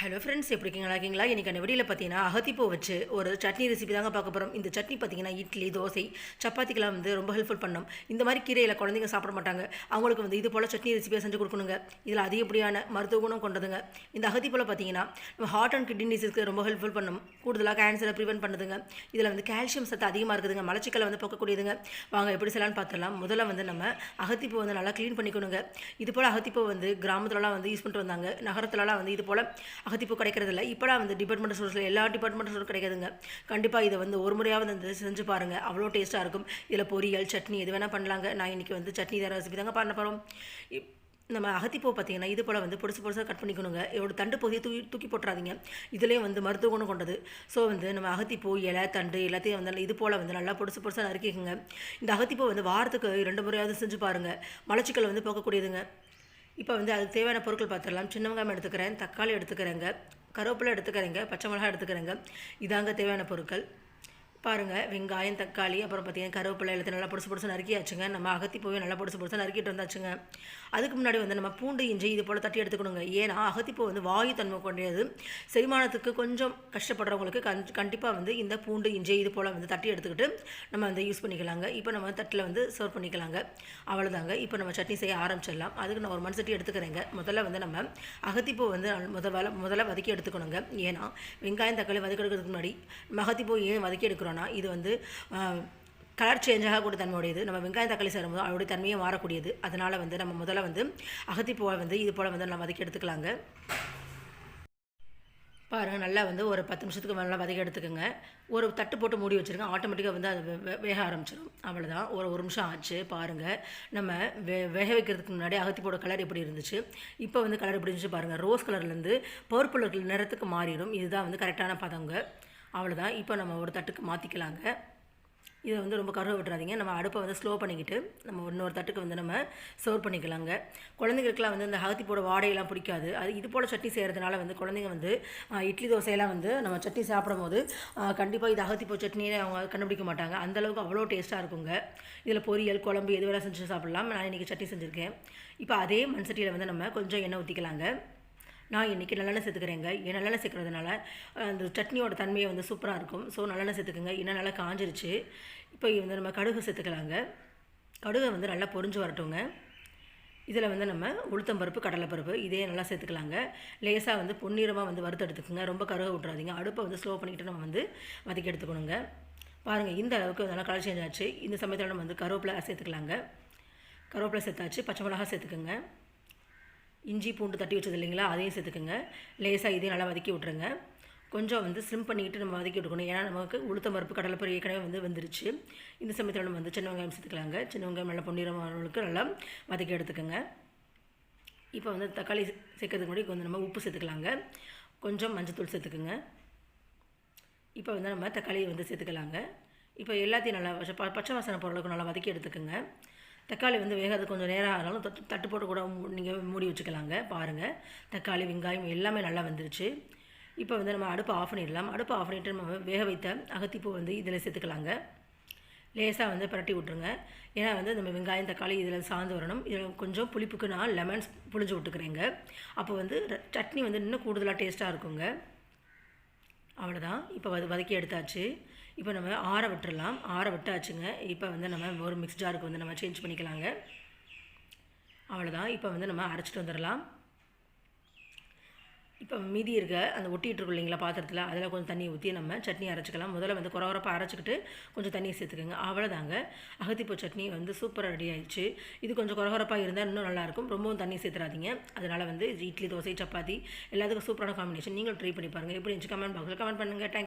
Hello friends எப்படி இருக்கீங்களா? இருக்கீங்களா? இன்றைக்கி அந்த வீடியோவில் பார்த்தீங்கன்னா அகத்திப்பூ வச்சு ஒரு சட்னி ரெசிபி தாங்க பார்க்க போகிறோம் இந்த சட்னி பார்த்தீங்கன்னா இட்லி தோசை சப்பாத்திக்கெல்லாம் வந்து ரொம்ப ஹெல்ப்ஃபுல் பண்ணும். இந்த மாதிரி கீரையில் குழந்தைங்க சாப்பிட மாட்டாங்க. அவங்களுக்கு வந்து இது போல் சட்னி ரெசிபியாக செஞ்சு கொடுக்கணுங்க. இதில் அதிகப்படியான மருத்துவ குணம் கொண்டதுங்க. இந்த அகத்திப்பூவில் பார்த்தீங்கன்னா நம்ம ஹார்ட் அண்ட் கிட்னி டிசீஸ்க்கு ரொம்ப ஹெல்ப்ஃபுல் பண்ணும். கூடுதலாக கேன்சரை ப்ரிவென்ட் பண்ணுதுங்க. இதில் வந்து கால்சியம் சத்து அதிகமாக இருக்குதுங்க. மலச்சிக்கலை வந்து போக்கக்கூடியதுங்க. வாங்க எப்படி செய்யலாம்னு பார்த்துடலாம் முதல்ல வந்து நம்ம அகத்திப்பூ வந்து நல்லா க்ளீன் பண்ணிக்கணுங்க. இது போல் அகத்திப்பூ வந்து கிராமத்துலலாம் வந்து யூஸ் பண்ணிட்டு வந்தாங்க. நகரத்துலலாம் வந்து இது போல் அகதிப்பு கிடைக்கிறது இல்லை இப்போலாம் வந்து டிபார்ட்மெண்ட் ஸ்டோர்ஸில் எல்லா டிபார்ட்மெண்ட் ஸ்டோர் கிடைக்குதுங்க. கண்டிப்பாக இதை வந்து ஒரு முறையாவது வந்து செஞ்சு பாருங்கள் அவ்வளோ டேஸ்ட்டாக இருக்கும். இதில் பொரியல் சட்னி எது வேணால் பண்ணலாங்க. நான் இன்றைக்கி வந்து சட்னி தர ரெசிபி தாங்க பண்ண போகிறோம் இப்- நம்ம அகத்திப்பூ பார்த்தீங்கன்னா இது போல் வந்து பொடிசு பொடிசாக கட் பண்ணிக்கணுங்க. இதோட தண்டு பகுதியை தூக்கி தூக்கி போட்டுறாதீங்க. இதுலேயும் வந்து மருத்துவ குணம் கொண்டது. ஸோ வந்து நம்ம அகத்திப்பூ இலை தண்டு எல்லாத்தையும் வந்து இது போல் வந்து நல்லா பொடிசு பொடிசாக நறுக்கிக்கோங்க. இந்த அகத்திப்பூ வந்து வாரத்துக்கு ரெண்டு முறையாவது செஞ்சு பாருங்கள் மலச்சிக்கல் வந்து போக்கக்கூடியதுங்க. இப்போ வந்து அதுக்கு தேவையான பொருட்கள் பார்த்துடலாம். சின்ன வெங்காயம் எடுத்துக்கிறேன் தக்காளி எடுத்துக்கிறேங்க கருவேப்பிலை எடுத்துக்கிறேங்க பச்சை மிளகாய் எடுத்துக்கிறேங்க. இதாங்க தேவையான பொருட்கள். பாருங்கள் வெங்காயம் தக்காளி அப்புறம் பார்த்தீங்கன்னா கருவேப்பிலை எல்லாத்தையும் நல்லா பொடிசு பொடிசு நறுக்கியாச்சுங்க. நம்ம அகத்தி போய் நல்லா பொடிசு பொடிசு நறுக்கிட்டு வந்தாச்சுங்க. அதுக்கு முன்னாடி வந்து நம்ம பூண்டு இஞ்சி இது போல் தட்டி எடுத்துக்கணுங்க. ஏன்னா அகத்திப்பூ வந்து வாயு தன்மை கொண்டது. செரிமானத்துக்கு கொஞ்சம் கஷ்டப்படுறவங்களுக்கு கண் கண்டிப்பாக வந்து இந்த பூண்டு இஞ்சி இது போல் வந்து தட்டி எடுத்துக்கிட்டு நம்ம வந்து யூஸ் பண்ணிக்கலாங்க. இப்போ நம்ம தட்டில் வந்து சர்வ் பண்ணிக்கலாங்க. அவ்வளோதாங்க இப்போ நம்ம சட்னி செய்ய ஆரம்பிச்சிடலாம். அதுக்கு நான் ஒரு மண் சட்டி எடுத்துக்கிறேங்க. முதல்ல வந்து நம்ம அகத்திப்பூ வந்து முதல்ல முதல்ல வதக்கி எடுத்துக்கணுங்க. ஏன்னா வெங்காயம் தக்காளி வதக்கி எடுக்கிறதுக்கு முன்னாடி நம்ம அகத்திப்பூ ஏன் வதக்கி எடுக்கிறோன்னா இது வந்து கலர் சேஞ்ச் ஆகக்கூடிய தன்மையுடையது. நம்ம வெங்காயம் தக்காளி சேரும்போது அதோடைய தன்மையை மாறக்கூடியது. அதனால் வந்து நம்ம முதல்ல வந்து அகத்திப்பூவை வந்து இது போல் வந்து நம்ம வதக்கி எடுத்துக்கலாங்க. பாருங்கள் நல்லா வந்து ஒரு பத்து நிமிஷத்துக்கு நல்லா வதக்கி எடுத்துக்கோங்க. ஒரு தட்டு போட்டு மூடி வச்சுருங்க. ஆட்டோமேட்டிக்காக வந்து அது வே- வே- வேக ஆரம்பிச்சிடும் அவ்வளோதான் ஒரு ஒரு நிமிஷம் ஆச்சு பாருங்கள் நம்ம வே வேக வைக்கிறதுக்கு முன்னாடி அகத்திப்போட கலர் எப்படி இருந்துச்சு? இப்போ வந்து கலர் எப்படி இருந்துச்சு பாருங்கள் ரோஸ் கலர்லேருந்து பர்பிள் நிறத்துக்கு மாறிடும். இதுதான் வந்து கரெக்டான பதங்க. அவ்வளோதான் இப்போ நம்ம ஒரு தட்டுக்கு மாற்றிக்கலாங்க இதை வந்து ரொம்ப கருவ விட்டுறாதீங்க. நம்ம அடுப்பை வந்து ஸ்லோ பண்ணிக்கிட்டு நம்ம இன்னொரு தட்டுக்கு வந்து நம்ம சர்வ் பண்ணிக்கலாங்க. குழந்தைங்களுக்குலாம் வந்து இந்த அகத்திப்போட வாடையெல்லாம் பிடிக்காது. அது இது போல் சட்னி செய்கிறதுனால வந்து குழந்தைங்க வந்து இட்லி தோசையெல்லாம் வந்து நம்ம சட்னி சாப்பிடும்போது கண்டிப்பாக இது அகத்திப்பூ சட்னியே அவங்க கண்டுபிடிக்க மாட்டாங்க. அந்தளவுக்கு அவ்வளோ டேஸ்ட்டாக இருக்குங்க. இதில் பொரியல் குழம்பு எது வேணால் செஞ்சு சாப்பிட்லாம். நான் இன்றைக்கி சட்னி செஞ்சுருக்கேன். இப்போ அதே மண் சட்டியில் வந்து நம்ம கொஞ்சம் எண்ணெய் ஊற்றிக்கலாங்க நான் இன்றைக்கி நல்லெண்ணெய் சேர்த்துக்கிறேங்க ஏன் நல்லெண்ணெய் சேர்க்குறதுனால அந்த சட்னியோட தன்மையை வந்து சூப்பராக இருக்கும். ஸோ நல்லெண்ணெய் சேர்த்துக்குங்க இன்னும் நல்லா காஞ்சிருச்சு. இப்போ வந்து நம்ம கடுகு சேர்த்துக்கலாங்க கடுகை வந்து நல்லா பொரிஞ்சு வரட்டுங்க. இதில் வந்து நம்ம உளுத்தம்பருப்பு கடலைப்பருப்பு இதே நல்லா சேர்த்துக்கலாங்க. லேசாக வந்து பொன்னிறமாக வந்து வறுத்து எடுத்துக்கோங்க. ரொம்ப கருக விட்றாதீங்க அடுப்பை வந்து ஸ்லோ பண்ணிக்கிட்டு நம்ம வந்து வதக்கி எடுத்துக்கணுங்க. பாருங்கள் இந்த அளவுக்கு நல்லா கலர் சேஞ்ச் ஆச்சு. இந்த சமயத்தில் நம்ம வந்து கருவேப்பிலை சேர்த்துக்கலாங்க. கருவேப்பிலை சேர்த்தாச்சு. பச்சை மிளகா சேர்த்துக்கோங்க. இஞ்சி பூண்டு தட்டி வச்சது இல்லைங்களா அதையும் சேர்த்துக்குங்க. லேசாக இதையும் நல்லா வதக்கி விட்ருங்க கொஞ்சம் வந்து ஸ்லிம் பண்ணிக்கிட்டு நம்ம வதக்கி விட்டுக்கணும். ஏன்னா நமக்கு உளுத்தம் மறுப்பு கடலைப்பறி ஏற்கனவே வந்து வந்துருச்சு. இந்த சமயத்தில் நம்ம வந்து சின்ன வெங்காயம் சேர்த்துக்கலாங்க. சின்ன வெங்காயம் நல்லா பொன்னிறமானவங்களுக்கு நல்லா வதக்கி எடுத்துக்கோங்க. இப்போ வந்து தக்காளி சேர்க்கறதுக்கு முன்னாடி கொஞ்சம் நம்ம உப்பு சேர்த்துக்கலாங்க. கொஞ்சம் மஞ்சத்தூள் சேர்த்துக்குங்க. இப்போ வந்து நம்ம தக்காளியை வந்து சேர்த்துக்கலாங்க. இப்போ எல்லாத்தையும் நல்லா பச்சை வாசனை பொருளுக்கு நல்லா வதக்கி எடுத்துக்கோங்க. தக்காளி வந்து வேகாது கொஞ்சம் நேரம் ஆனாலும் தட்டு தட்டு போட்டு கூட நீங்கள் மூடி வச்சுக்கலாங்க பாருங்கள் தக்காளி வெங்காயம் எல்லாமே நல்லா வந்துருச்சு. இப்போ வந்து நம்ம அடுப்பை ஆஃப் பண்ணிடலாம். அடுப்பை ஆஃப் பண்ணிட்டு நம்ம வேக வைத்த அகத்திப்பூ வந்து இதில் சேர்த்துக்கலாங்க. லேசாக வந்து பிரட்டி விட்ருங்க ஏன்னா வந்து நம்ம வெங்காயம் தக்காளி இதில் சார்ந்து வரணும். இதில் கொஞ்சம் புளிப்புக்கு நான் லெமன்ஸ் புளிஞ்சு விட்டுக்கிறேங்க. அப்போ வந்து சட்னி வந்து இன்னும் கூடுதலாக டேஸ்ட்டாக இருக்குங்க. அவ்வளோதான் இப்போ வத வதக்கி எடுத்தாச்சு. இப்போ நம்ம ஆற விட்டுடலாம் ஆற விட்டாச்சுங்க. இப்போ வந்து நம்ம ஒரு மிக்ஸ் ஜாருக்கு வந்து நம்ம சேஞ்ச் பண்ணிக்கலாங்க. அவ்வளோதான் இப்போ வந்து நம்ம அரைச்சிட்டு வந்துடலாம். இப்போ மீதி இருக்க அந்த ஒட்டிகிட்டு இல்லைங்களா பாத்திரத்தில் அதில் கொஞ்சம் தண்ணி ஊற்றி நம்ம சட்னி அரைச்சிக்கலாம். முதல்ல வந்து குறவரப்பாக அரைச்சிக்கிட்டு கொஞ்சம் தண்ணியை சேர்த்துக்கோங்க. அவ்வளோதாங்க அகத்திப்பூ சட்னி வந்து சூப்பராக ரெடி ஆயிடுச்சு. இது கொஞ்சம் குறவரப்பாக இருந்தால் இன்னும் நல்லாயிருக்கும் ரொம்பவும் தண்ணி சேர்த்துறாதீங்க. அதனால் வந்து இட்லி தோசை சப்பாத்தி எல்லாத்துக்கும் சூப்பரான காம்பினேஷன் நீங்களும் ட்ரை பண்ணி பாருங்கள் எப்படி இருந்துச்சு கமெண்ட் பாக்ஸில் கமெண்ட் பண்ணுங்கள் தேங்க்